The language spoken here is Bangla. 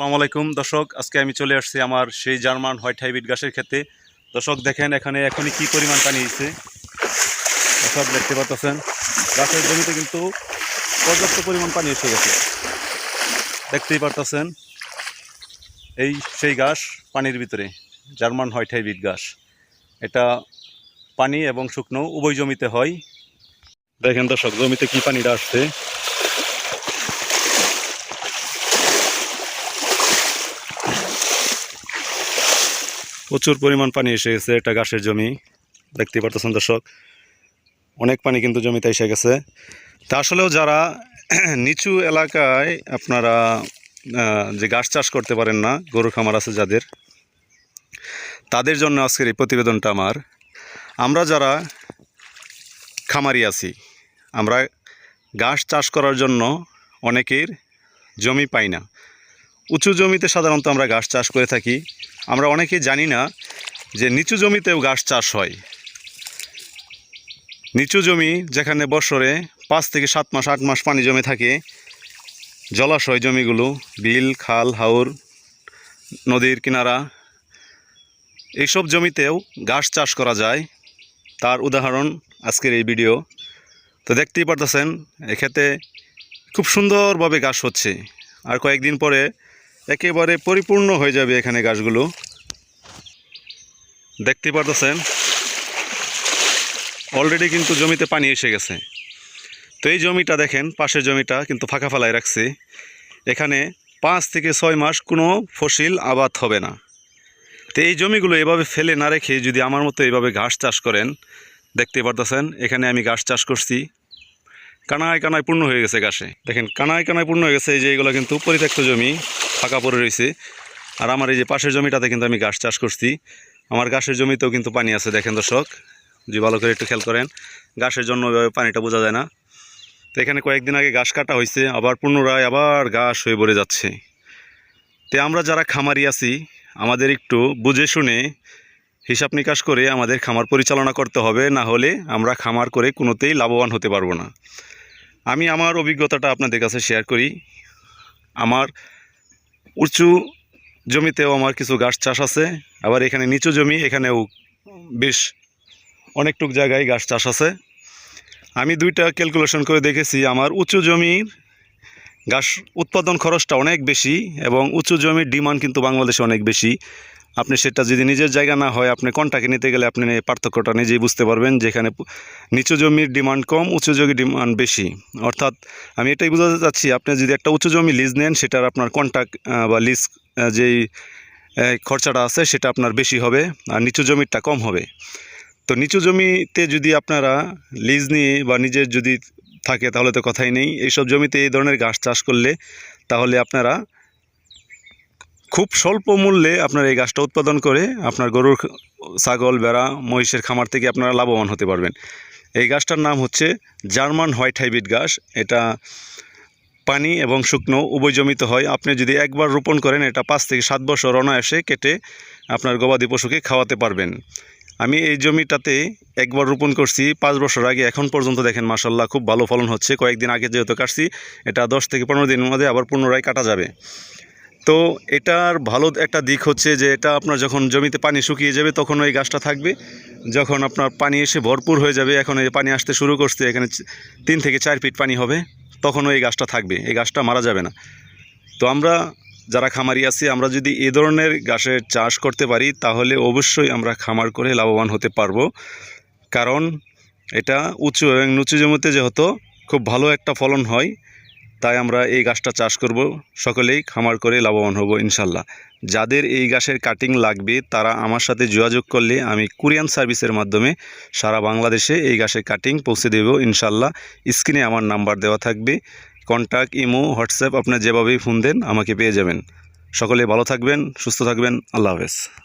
আসসালামু আলাইকুম। দর্শক, আজকে আমি চলে আসছি আমার সেই জার্মান হোয়াইট হাইব্রিড গাছের ক্ষেত্রে দর্শক, দেখেন এখানে এখনই কি পরিমাণ পানি হয়েছে। দর্শক, দেখতে পাচ্ছেন, গাছের জমিতে কিন্তু পর্যাপ্ত পরিমাণ পানি এসে গেছে। দেখতেই পারতেছেন, এই সেই গাছ পানির ভিতরে, জার্মান হোয়াইট হাইব্রিড গাছ এটা পানি এবং শুকনো উভয় জমিতে হয়। দেখেন দর্শক, জমিতে কি পানিটা আসছে? প্রচুর পরিমাণ পানি এসে গেছে এটা ঘাসের জমি। দেখতে পারতেছেন দর্শক, অনেক পানি কিন্তু জমিতে এসে গেছে। তা আসলেও যারা নিচু এলাকায় আপনারা যে ঘাস চাষ করতে পারেন না, গরু খামার আছে যাদের, তাদের জন্য আজকের এই প্রতিবেদনটা আমার। আমরা যারা খামারি আছি, আমরা ঘাস চাষ করার জন্য অনেকের জমি পাই না। উঁচু জমিতে সাধারণত আমরা ঘাস চাষ করে থাকি। আমরা অনেকে জানি না যে নিচু জমিতেও ঘাস চাষ হয়। নিচু জমি যেখানে বছরে পাঁচ থেকে সাত মাস, আট মাস পানি জমে থাকে, জলাশয় জমিগুলো, বিল, খাল, হাওর, নদীর কিনারা, এইসব জমিতেও ঘাস চাষ করা যায়। তার উদাহরণ আজকের এই ভিডিও। তো দেখতেই পারতেছেন এক্ষেত্রে খুব সুন্দরভাবে ঘাস হচ্ছে। আর কয়েকদিন পরে একেবারে পরিপূর্ণ হয়ে যাবে এখানে গাছগুলো। দেখতে পারতেছেন? অলরেডি কিন্তু জমিতে পানি এসে গেছে। তো এই জমিটা দেখেন, পাশের জমিটা কিন্তু ফাঁকা ফালায় রাখছে। এখানে পাঁচ থেকে ছয় মাস কোনো ফসিল আবাদ হবে না। তো এই জমিগুলো এভাবে ফেলে না রেখে যদি আমার মতো এইভাবে ঘাস চাষ করেন, দেখতে পারতেছেন, এখানে আমি ঘাস চাষ করছি। কানায় কানায় পূর্ণ হয়ে গেছে ঘাসে। দেখেন, কানায় কানায় পূর্ণ হয়ে গেছে, এই যে এগুলো কিন্তু পরিত্যক্ত জমি। ফাঁকা পড়ে রয়েছে। আর আমার এই যে পাশের জমিটাতে কিন্তু আমি গাছ চাষ করছি। আমার গাছের জমিতেও কিন্তু পানি আছে, দেখেন দর্শক। যদি ভালো করে একটু খেয়াল করেন। গাছের জন্য ওইভাবে পানিটা বোঝা যায় না। তো এখানে কয়েকদিন আগে গাছ কাটা হয়েছে, আবার পুনরায় আবার গাছ হয়ে ভরে যাচ্ছে। তো আমরা যারা খামারি আছি, আমাদের একটু বুঝে শুনে হিসাব নিকাশ করে আমাদের খামার পরিচালনা করতে হবে, না হলে আমরা খামার করে কোনোতেই লাভবান হতে পারব না। আমি আমার অভিজ্ঞতাটা আপনাদের কাছে শেয়ার করি। আমার উঁচু জমিতেও আমার কিছু গাছ চাষ আছে। আবার এখানে নিচু জমি, এখানেও বেশ অনেকটুক জায়গায় গাছ চাষ আছে। আমি দুইটা ক্যালকুলেশন করে দেখেছি, আমার উঁচু জমির গাছ উৎপাদন খরচটা অনেক বেশি এবং উঁচু জমির ডিমান্ড কিন্তু বাংলাদেশে অনেক বেশি। আপনি সেটা যদি নিজের জায়গা না হয়, আপনি কন্টাকে নিতে গেলে আপনি পার্থক্যটা নিজেই বুঝতে পারবেন যেখানে নিচু জমির ডিমান্ড কম, উঁচু জমির ডিমান্ড বেশি। অর্থাৎ আমি এটাই বোঝাতে চাচ্ছি, আপনি যদি একটা উঁচু জমি লিজ নেন, সেটার আপনার কন্ট্যাক্ট বা লিজ যেই খরচাটা আছে, সেটা আপনার বেশি হবে আর নিচু জমিরটা কম হবে। তো নিচু জমিতে যদি আপনারা লিজ নিয়ে বা নিজের যদি থাকে, তাহলে তো কথাই নেই। এইসব জমিতে এই ধরনের ঘাস চাষ করলে তাহলে আপনারা খুব স্বল্প মূল্যে আপনার এই গাছটা উৎপাদন করে আপনার গরুর ছাগল বেড়া মহিষের খামার থেকে আপনারা লাভবান হতে পারবেন। এই গাছটার নাম হচ্ছে জার্মান হোয়াইট হাইব্রিড গাছ। এটা পানি এবং শুকনো উভয় জমিতে হয়। আপনি যদি একবার রোপণ করেন, এটা পাঁচ থেকে সাত বছর অনায়াসে কেটে আপনার গবাদি পশুকে খাওয়াতে পারবেন। আমি এই জমিটাতে একবার রোপণ করছি, পাঁচ বছর আগে। এখন পর্যন্ত দেখেন মাসাল্লাহ খুব ভালো ফলন হচ্ছে। কয়েকদিন আগে যেহেতু কাটছি, এটা দশ থেকে পনেরো দিনের মধ্যে আবার পুনরায় কাটা যাবে। তো এটার ভালো একটা দিক হচ্ছে যে এটা আপনার যখন জমিতে পানি শুকিয়ে যাবে তখন ওই গাছটা থাকবে। যখন আপনার পানি এসে ভরপুর হয়ে যাবে, এখন এই পানি আসতে শুরু করছে, এখানে তিন থেকে চার ফিট পানি হবে তখনও এই গাছটা থাকবে, এই গাছটা মারা যাবে না। তো আমরা যারা খামারি আছি, আমরা যদি এ ধরনের গাছের চাষ করতে পারি, তাহলে অবশ্যই আমরা খামার করে লাভবান হতে পারব। কারণ এটা উঁচু এবং নিচু জমিতে যেহেতু খুব ভালো একটা ফলন হয় তাই আমরা এই গাছটা চাষ করব। সকলেই খামার করে লাভবান হব, ইনশাল্লাহ। যাদের এই গাছের কাটিং লাগবে, তারা আমার সাথে যোগাযোগ করলে আমি কুরিয়ান সার্ভিসের মাধ্যমে সারা বাংলাদেশে এই গাছের কাটিং পৌঁছে দেব, ইনশাল্লাহ। স্ক্রিনে আমার নাম্বার দেওয়া থাকবে। কন্ট্যাক্ট ইমো, হোয়াটসঅ্যাপ আপনার যেভাবেই ফোন দেন, আমাকে পেয়ে যাবেন। সকলে ভালো থাকবেন, সুস্থ থাকবেন। আল্লাহ হাফেজ।